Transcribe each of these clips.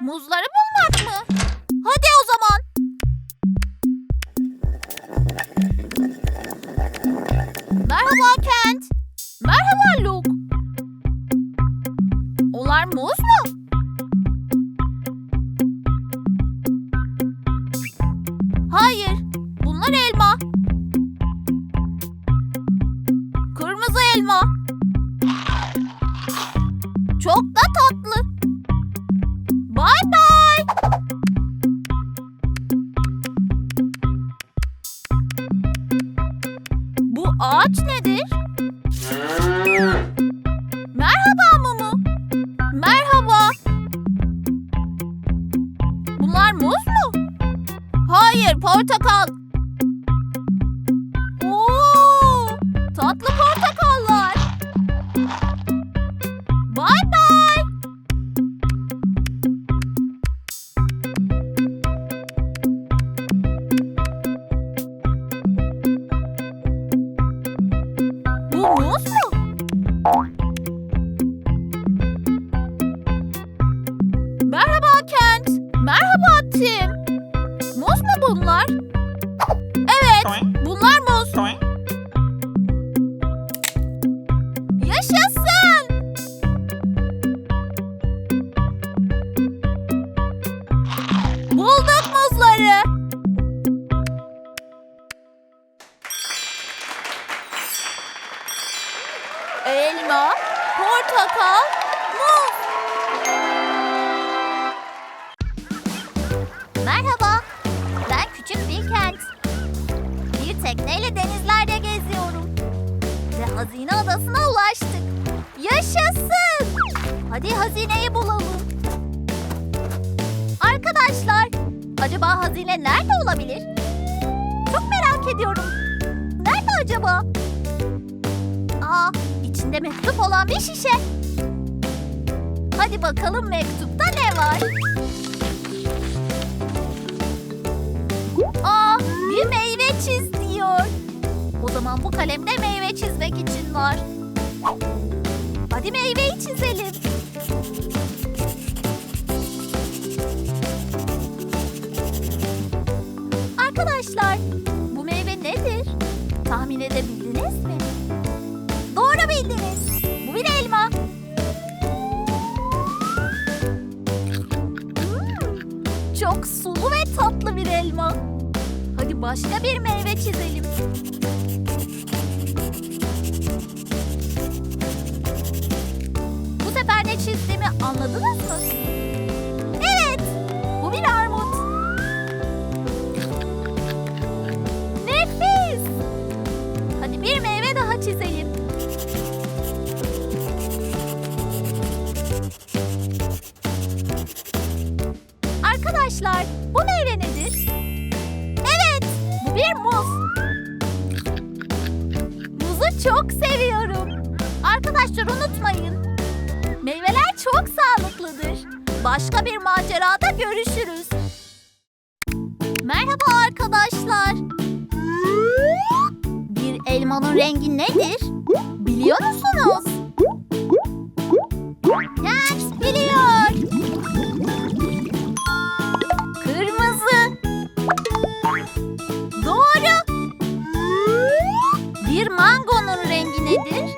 Muzları bulmak mı? Hadi o zaman. Merhaba Kent. Merhaba Luke. Ağaç nedir? Elma, portakal, muz. Merhaba, ben küçük bir kent. Bir tekneyle denizlerde geziyorum. Ve hazine adasına ulaştık. Yaşasın! Hadi hazineyi bulalım. Arkadaşlar, acaba hazine nerede olabilir? Çok merak ediyorum. Nerede acaba? Aa, içinde mektup olan bir şişe. Hadi bakalım mektupta ne var? Aa, bir meyve çiz diyor. O zaman bu kalemde meyve çizmek için var. Hadi meyveyi çizelim. Arkadaşlar, çok sulu ve tatlı bir elma. Hadi başka bir meyve çizelim. Bu sefer ne çizdiğimi anladınız mı? Evet, bu bir armut. Nefis! Hadi bir meyve daha çizelim. Arkadaşlar, bu meyve nedir? Evet, bu bir muz. Muzu çok seviyorum. Arkadaşlar unutmayın. Meyveler çok sağlıklıdır. Başka bir macerada görüşürüz. Merhaba arkadaşlar. Bir elmanın rengi nedir? Biliyor musunuz? Bir mangonun rengi nedir?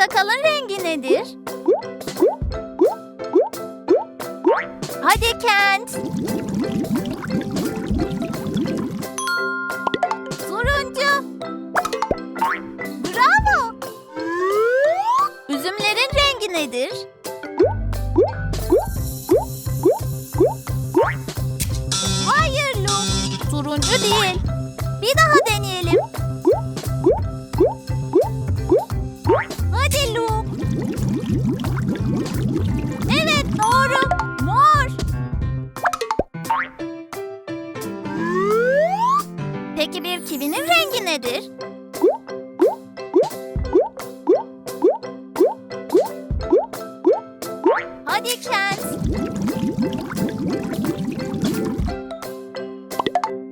Portakalın rengi nedir? Hadi Kent. Turuncu. Bravo. Üzümlerin rengi nedir? Hayır Lu. Turuncu değil. Bir daha de.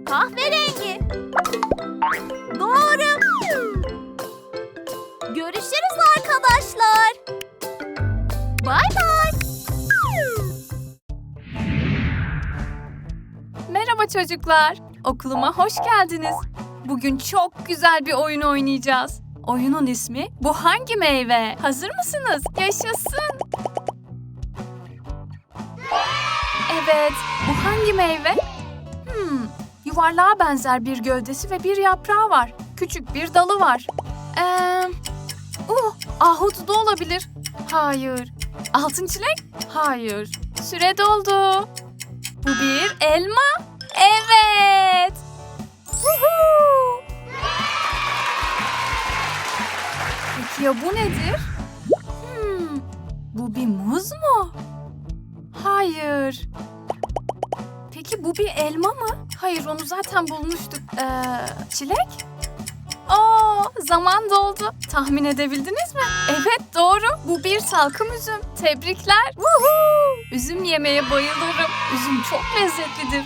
Kahverengi. Doğru. Görüşürüz arkadaşlar. Bay bay. Merhaba çocuklar. Okuluma hoş geldiniz. Bugün çok güzel bir oyun oynayacağız. Oyunun ismi Bu Hangi Meyve? Hazır mısınız? Yaşasın. Evet, bu hangi meyve? Yuvarlığa benzer bir gövdesi ve bir yaprağı var. Küçük bir dalı var. Ee, uh, ahududu olabilir. Hayır. Altın çilek? Hayır. Süre doldu. Bu bir elma. Evet. Woohoo! Peki ya bu nedir? Hmm, bu bir muz mu? Hayır. Peki bu bir elma mı? Hayır onu zaten bulmuştuk. Ee, çilek? Aa, zaman doldu. Tahmin edebildiniz mi? Evet doğru. Bu bir salkım üzüm. Tebrikler. Woohoo! Üzüm yemeye bayılırım. Üzüm çok lezzetlidir.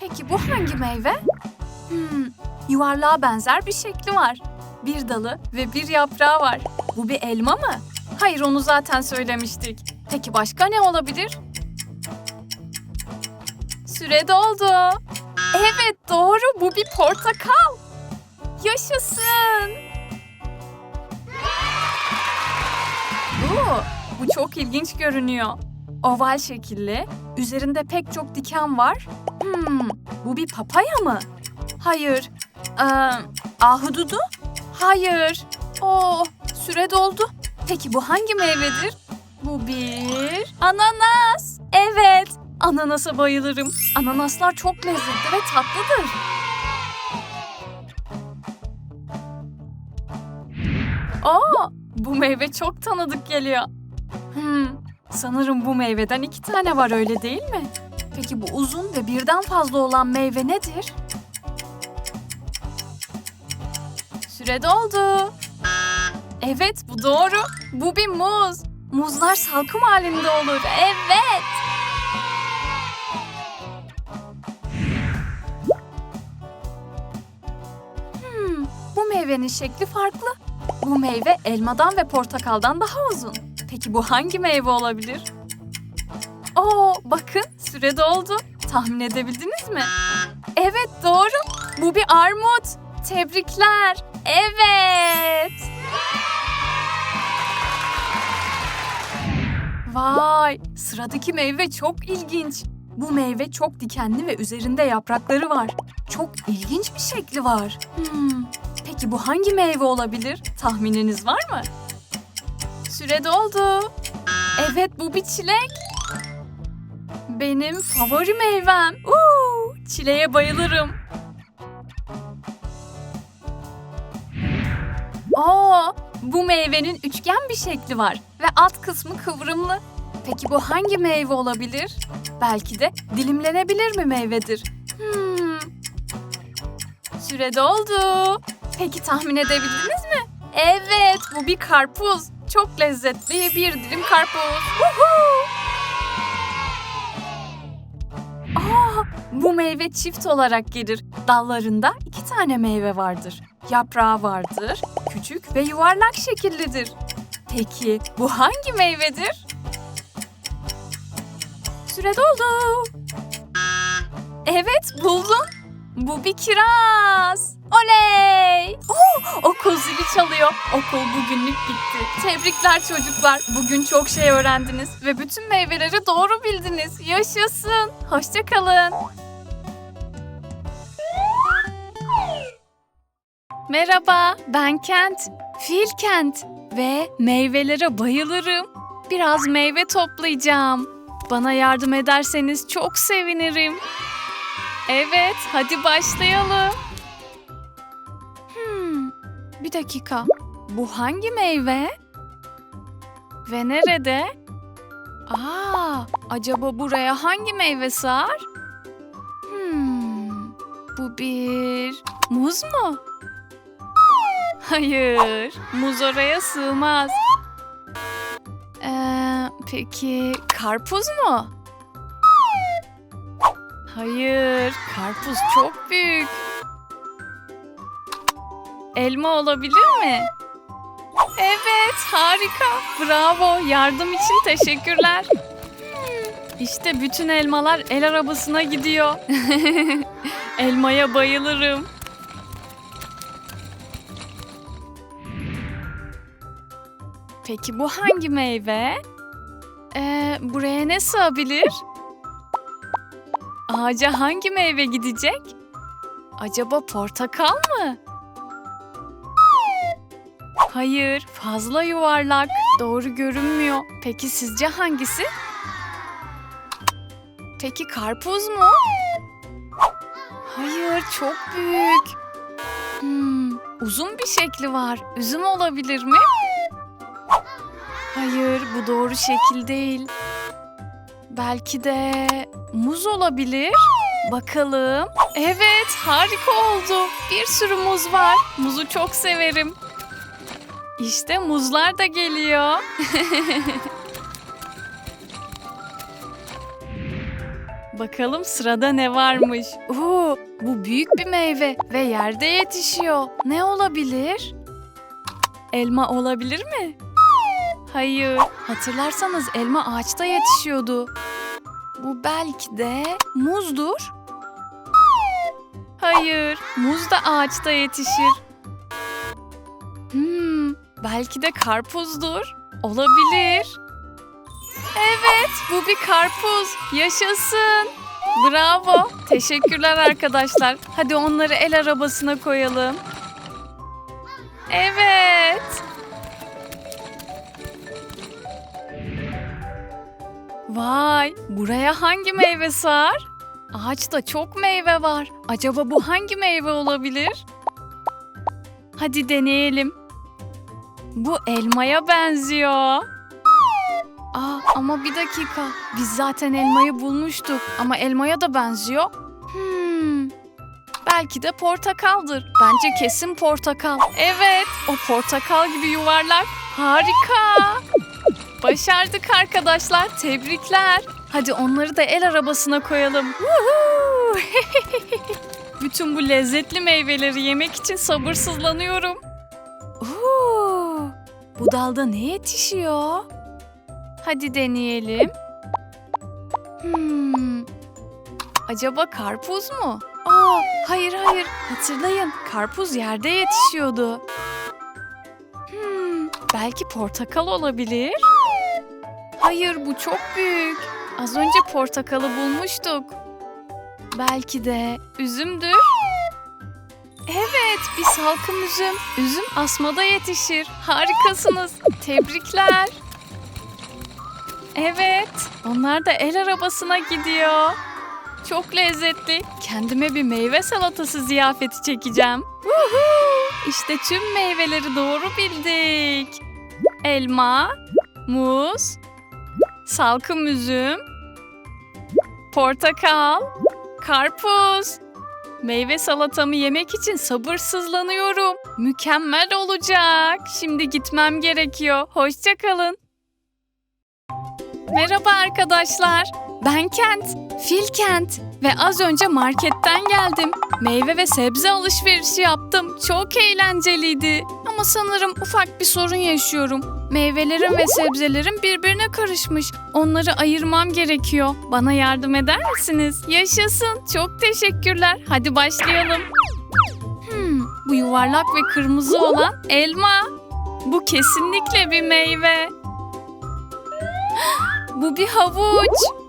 Peki bu hangi meyve? Hmm, yuvarlığa benzer bir şekli var. Bir dalı ve bir yaprağı var. Bu bir elma mı? Hayır onu zaten söylemiştik. Peki başka ne olabilir? Süre doldu. Evet doğru bu bir portakal. Yaşasın. Oo, bu çok ilginç görünüyor. Oval şekilli, üzerinde pek çok diken var. Hmm, bu bir papaya mı? Hayır. Ee, ahududu? Hayır. Oo, süre doldu. Peki bu hangi meyvedir? Bu bir ananas. Evet, ananasa bayılırım. Ananaslar çok lezzetli ve tatlıdır. Aa, bu meyve çok tanıdık geliyor. Hmm, sanırım bu meyveden iki tane var öyle değil mi? Peki bu uzun ve birden fazla olan meyve nedir? Süre doldu. Evet bu doğru. Bu bir muz. Muzlar salkım halinde olur. Evet. Meyvenin şekli farklı. Bu meyve elmadan ve portakaldan daha uzun. Peki bu hangi meyve olabilir? Oo, bakın süre doldu. Tahmin edebildiniz mi? Evet doğru. Bu bir armut. Tebrikler. Evet. Vay, sıradaki meyve çok ilginç. Bu meyve çok dikenli ve üzerinde yaprakları var. Çok ilginç bir şekli var. Hmm, peki bu hangi meyve olabilir? Tahmininiz var mı? Süre doldu. Evet bu bir çilek. Benim favori meyvem. Uuu, çileğe bayılırım. Aa, bu meyvenin üçgen bir şekli var ve alt kısmı kıvrımlı. Peki bu hangi meyve olabilir? Belki de dilimlenebilir mi meyvedir? Hmm. Süre doldu. Peki tahmin edebildiniz mi? Evet, bu bir karpuz. Çok lezzetli bir dilim karpuz. Woohoo! Aa, bu meyve çift olarak gelir. Dallarında iki tane meyve vardır. Yaprağı vardır, küçük ve yuvarlak şekillidir. Peki bu hangi meyvedir? Süre doldu. Evet buldum. Bu bir kiraz. Oley! Oh, okul zili çalıyor. Okul bugünlük bitti. Tebrikler çocuklar. Bugün çok şey öğrendiniz ve bütün meyveleri doğru bildiniz. Yaşasın. Hoşçakalın. Merhaba, ben Kent. Fil Kent ve meyvelere bayılırım. Biraz meyve toplayacağım. Bana yardım ederseniz çok sevinirim. Evet, hadi başlayalım. Bir dakika. Bu hangi meyve? Ve nerede? Aa, acaba buraya hangi meyve sığar? Hmm, bu bir muz mu? Hayır, muz oraya sığmaz. Ee, peki karpuz mu? Hayır, karpuz çok büyük. Elma olabilir mi? Evet, harika. Bravo, yardım için teşekkürler. İşte bütün elmalar el arabasına gidiyor. Elmaya bayılırım. Peki bu hangi meyve? Ee, buraya ne sığabilir? Ağaca hangi meyve gidecek? Acaba portakal mı? Hayır, fazla yuvarlak. Doğru görünmüyor. Peki sizce hangisi? Peki karpuz mu? Hayır, çok büyük. Hmm, uzun bir şekli var. Üzüm olabilir mi? Hayır, bu doğru şekil değil. Belki de muz olabilir. Bakalım. Evet, harika oldu. Bir sürü muz var. Muzu çok severim. İşte muzlar da geliyor. Bakalım sırada ne varmış. Oo, bu büyük bir meyve ve yerde yetişiyor. Ne olabilir? Elma olabilir mi? Hayır. Hatırlarsanız elma ağaçta yetişiyordu. Bu belki de muzdur. Hayır, muz da ağaçta yetişir. Belki de karpuzdur. Olabilir. Evet, bu bir karpuz. Yaşasın. Bravo. Teşekkürler arkadaşlar. Hadi onları el arabasına koyalım. Evet. Vay, buraya hangi meyve sığar? Ağaçta çok meyve var. Acaba bu hangi meyve olabilir? Hadi deneyelim. Bu elmaya benziyor. Aa, ama bir dakika. Biz zaten elmayı bulmuştuk ama elmaya da benziyor. Hmm. Belki de portakaldır. Bence kesin portakal. Evet, o portakal gibi yuvarlak. Harika. Başardık arkadaşlar. Tebrikler. Hadi onları da el arabasına koyalım. Bütün bu lezzetli meyveleri yemek için sabırsızlanıyorum. Oo, bu dalda ne yetişiyor? Hadi deneyelim. Hmm. Acaba karpuz mu? Aa, hayır hayır. Hatırlayın, karpuz yerde yetişiyordu. Hmm, belki portakal olabilir. Hayır, bu çok büyük. Az önce portakalı bulmuştuk. Belki de üzümdür. Evet, bir salkım üzüm. Üzüm asmada yetişir. Harikasınız. Tebrikler. Evet, onlar da el arabasına gidiyor. Çok lezzetli. Kendime bir meyve salatası ziyafeti çekeceğim. İşte tüm meyveleri doğru bildik. Elma, muz, salkım üzüm, portakal, karpuz. Meyve salatamı yemek için sabırsızlanıyorum. Mükemmel olacak. Şimdi gitmem gerekiyor. Hoşçakalın. Merhaba arkadaşlar. Ben Kent, Fil Kent ve az önce marketten geldim. Meyve ve sebze alışverişi yaptım. Çok eğlenceliydi. Ama sanırım ufak bir sorun yaşıyorum. Meyvelerim ve sebzelerim birbirine karışmış. Onları ayırmam gerekiyor. Bana yardım eder misiniz? Yaşasın. Çok teşekkürler. Hadi başlayalım. Hmm, bu yuvarlak ve kırmızı olan elma. Bu kesinlikle bir meyve. Bu bir havuç.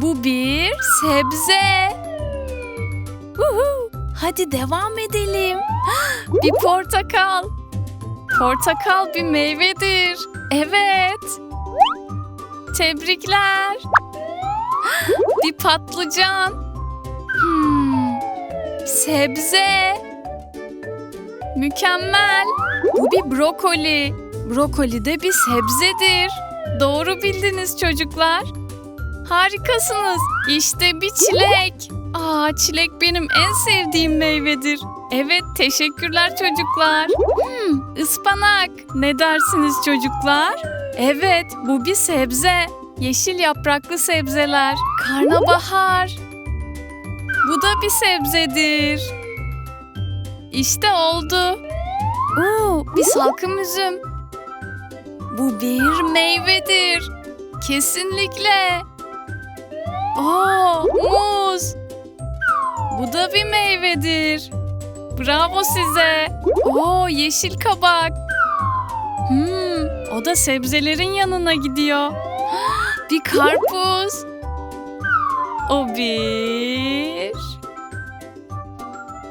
Bu bir sebze. Hadi devam edelim. Bir portakal. Portakal bir meyvedir. Evet. Tebrikler. Bir patlıcan. sebze. Mükemmel. Bu bir brokoli. Brokoli de bir sebzedir. Doğru bildiniz çocuklar. Harikasınız. İşte bir çilek. Aa, çilek benim en sevdiğim meyvedir. Evet, teşekkürler çocuklar. Hmm, ıspanak. Ne dersiniz çocuklar? Evet, bu bir sebze. Yeşil yapraklı sebzeler. Karnabahar. Bu da bir sebzedir. İşte oldu. Oo, bir salkım üzüm. Bu bir meyvedir. Kesinlikle. Oo, muz. Bu da bir meyvedir. Bravo size. Oo, yeşil kabak. Hmm, o da sebzelerin yanına gidiyor. Bir karpuz. O bir.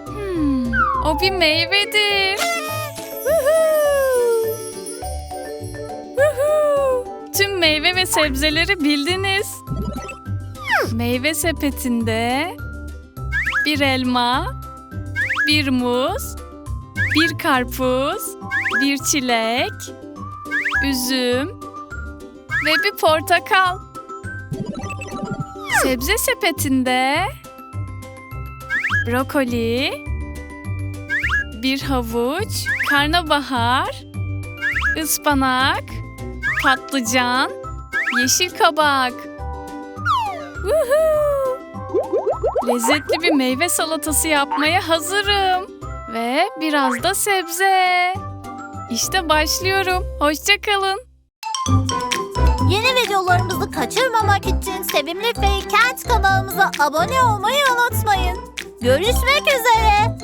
Hmm, o bir meyvedir. Tüm meyve ve sebzeleri bildiniz. Meyve sepetinde bir elma, bir muz, bir karpuz, bir çilek, üzüm ve bir portakal. Sebze sepetinde brokoli, bir havuç, karnabahar, ıspanak, patlıcan, yeşil kabak. Lezzetli bir meyve salatası yapmaya hazırım. Ve biraz da sebze. İşte başlıyorum. Hoşçakalın. Yeni videolarımızı kaçırmamak için Sevimli Faykent kanalımıza abone olmayı unutmayın. Görüşmek üzere.